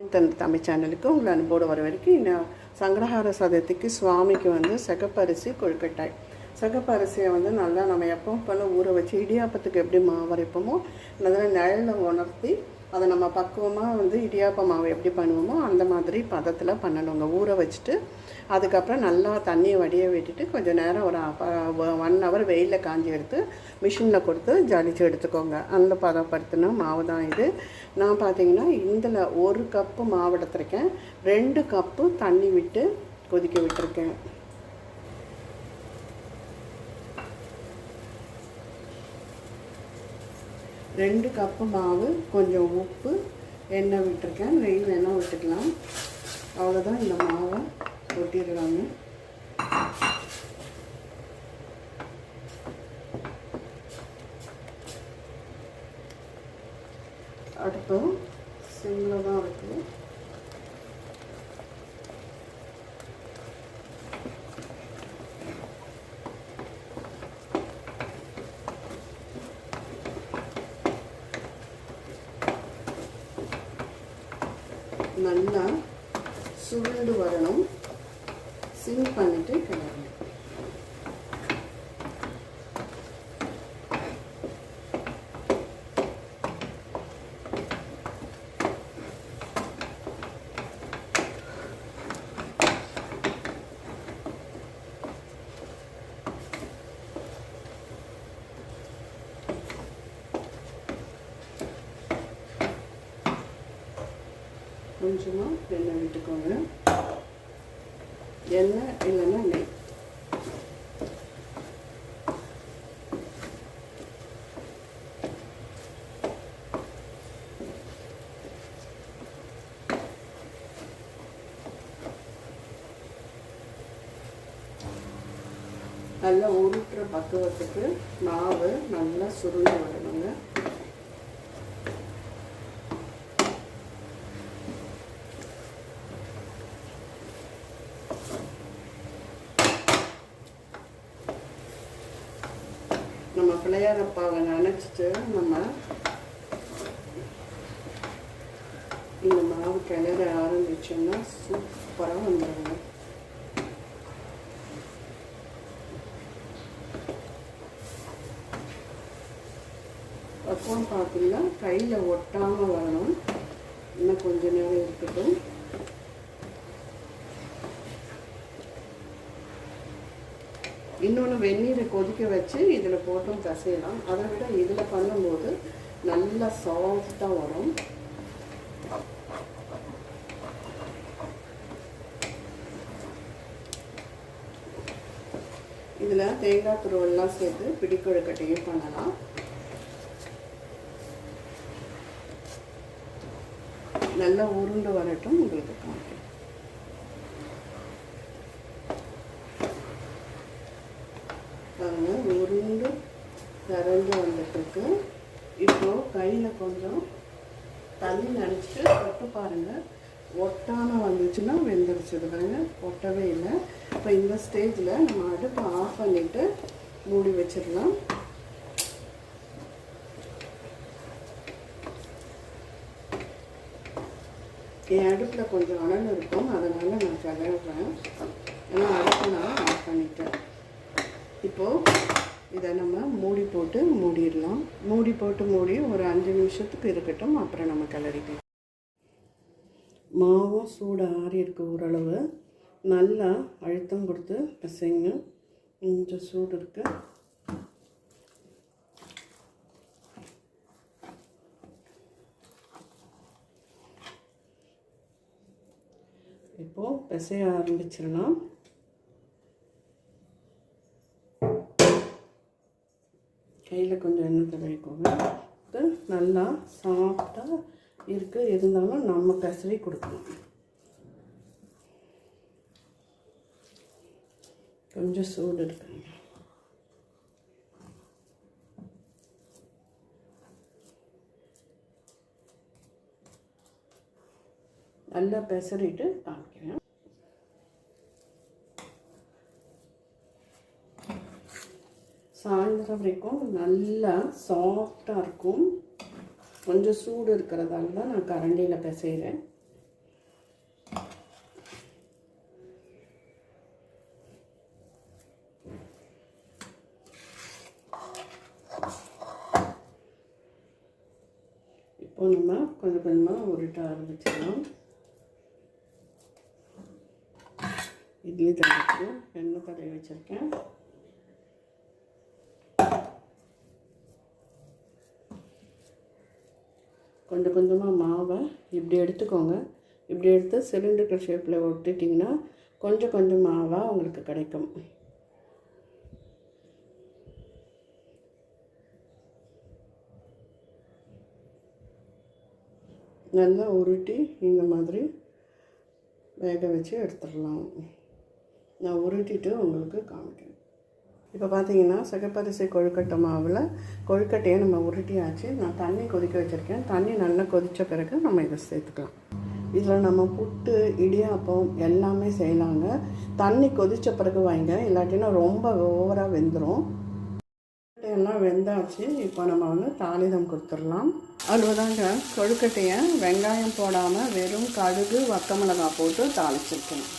தன் தமிழ் சேனலுக்கு உங்களை அன்போடு வர வரைக்கும் இன்னும் சங்கடஹார சதுர்த்திக்கு சுவாமிக்கு வந்து சிகப்பரிசி கொழுக்கட்டாய். சிகப்பரிசியை வந்து நல்லா நம்ம எப்பவும் போல ஊற வச்சு இடியாப்பத்துக்கு எப்படி மாவரைப்போமோ நல்லா நிழலில் உணர்த்தி அதை நம்ம பக்குவமாக வந்து இடியாப்ப மாவு எப்படி பண்ணுவோமோ அந்த மாதிரி பதத்தில் பண்ணணுங்க. ஊற வச்சுட்டு அதுக்கப்புறம் நல்லா தண்ணியை வடிய விட்டுட்டு கொஞ்சம் நேரம் ஒரு ஒன் ஹவர் வெயிலில் காஞ்சி எடுத்து மிஷினில் கொடுத்து ஜலிச்சு எடுத்துக்கோங்க. அந்த பதப்படுத்தின மாவு தான் இது. நான் பார்த்தீங்கன்னா இதில் ஒரு கப்பு மாவு எடுத்துருக்கேன். ரெண்டு கப்பு தண்ணி விட்டு கொதிக்க விட்டுருக்கேன். ரெண்டு கப்பு மாவு கொஞ்சம் உப்பு எண்ணெய் விட்டுருக்கேன். நெய் வேணால் விட்டுக்கலாம். அவ்வளோதான் இந்த மாவை கொட்டிடலாங்க அடுப்பும் சிம்மில் தான் இருக்குது. நல்லா சுருண்டு வரணும். சிம் பண்ணிட்டு கிளறணும். கொஞ்சமாக எண்ணெய் விட்டுக்கோங்க. எண்ணெய் இல்லைன்னா நெய். நல்லா உருட்டுற பக்குவத்துக்கு மாவு நல்லா சுருண்டு வரணுங்க. நம்ம பிள்ளையாரப்பாவை நினச்சிட்டு நம்ம இந்த மாவு கிளற ஆரம்பிச்சோம்னா சூப்பராக வந்துடுங்க பக்குவம் பார்த்தீங்கன்னா கையில் ஒட்டாமல் வரணும். இன்னும் கொஞ்ச நேரம் இருக்கட்டும். இன்னொன்று வெந்நீரை கொதிக்க வச்சு இதில் போட்டும் கசையலாம் அதை விட இதில் பண்ணும்போது நல்லா சாஃப்டாக வரும். இதில் தேங்காய் துருவெல்லாம் சேர்த்து பிடிக்கொழுக்கட்டையும் பண்ணலாம். நல்லா உருண்டு வரட்டும் உங்களுக்கு காமிக்கிறேன். பாருங்க உருண்டு திறந்து வந்துட்டுருக்கு. இப்போ கையில் கொஞ்சம் தண்ணி நினச்சிட்டு தொட்டு பாருங்கள் ஒட்டாமல் வந்துச்சுன்னா வெந்துருச்சு. பாருங்க ஒட்டவே இல்லை. இப்போ இந்த ஸ்டேஜில் நம்ம அடுப்பை ஆஃப் பண்ணிவிட்டு மூடி வச்சிடலாம். என் அடுப்பில் கொஞ்சம் அனல் இருக்கும். அதனால் நான் கிளறேன் ஏன்னா அடுப்பை நான் ஆஃப் பண்ணிட்டேன். இப்போது இதை நம்ம மூடி போட்டு மூடிடலாம். மூடி போட்டு மூடி ஒரு அஞ்சு நிமிஷத்துக்கு இருக்கட்டும் அப்புறம் நம்ம கிளறிக்கலாம் மாவும் சூடு ஆறி இருக்கு ஓரளவு. நல்லா அழுத்தம் கொடுத்து பிசைங்க. கொஞ்சம் சூடு இருக்குது இப்போது பிசைய ஆரம்பிச்சிடலாம். கையில் கொஞ்சம் எண்ணெய் தடவிக்கோங்க இது நல்லா சாஃப்டாக இருக்குது இருந்தாலும் நம்ம கசவி கொடுக்கணும். கொஞ்சம் சூடு இருக்குங்க நல்லா பெசரிட்டு காமிக்கிறேன். சாயந்தரம் வரைக்கும் நல்லா சாஃப்டாக இருக்கும். கொஞ்சம் சூடு இருக்கிறதால தான் நான் கரண்டியில் பிசைகிறேன் இப்போ நம்ம கொஞ்சம் கொஞ்சமாக உருட்ட ஆரம்பிச்சிடலாம். இட்லி தடவைக்கு எண்ணெய் தடவை வச்சுருக்கேன். கொஞ்சம் கொஞ்சமாக மாவை இப்படி எடுத்துக்கோங்க. இப்படி எடுத்து சிலிண்டர்கள் ஷேப்பில் ஒட்டிட்டிங்கன்னா கொஞ்சம் கொஞ்சம் மாவாக உங்களுக்கு கிடைக்கும். நல்லா உருட்டி இந்த மாதிரி வேக வச்சு எடுத்துடலாம். நான் உருட்டிட்டு உங்களுக்கு காமிக்கிறேன். இப்போ பார்த்தீங்கன்னா சிகப்பரிசி கொழுக்கட்டை மாவில் கொழுக்கட்டையை நம்ம உருட்டியாச்சு. நான் தண்ணி கொதிக்க வச்சுருக்கேன். தண்ணி நல்லா கொதித்த பிறகு நம்ம இதை சேர்த்துக்கலாம். இதில் நம்ம புட்டு இடியாப்பம் எல்லாமே செய்யலாங்க. தண்ணி கொதித்த பிறகு வைங்க. இல்லாட்டினா ரொம்ப ஓவராக வெந்துடும் எல்லாம் வெந்தாச்சு. இப்போ நம்ம வந்து தாளிதம் கொடுத்துடலாம். அவ்வளோதாங்க. கொழுக்கட்டையை வெங்காயம் போடாமல் வெறும் கடுகு வத்த மிளகாய் போட்டு தாளிச்சிருக்கணும்.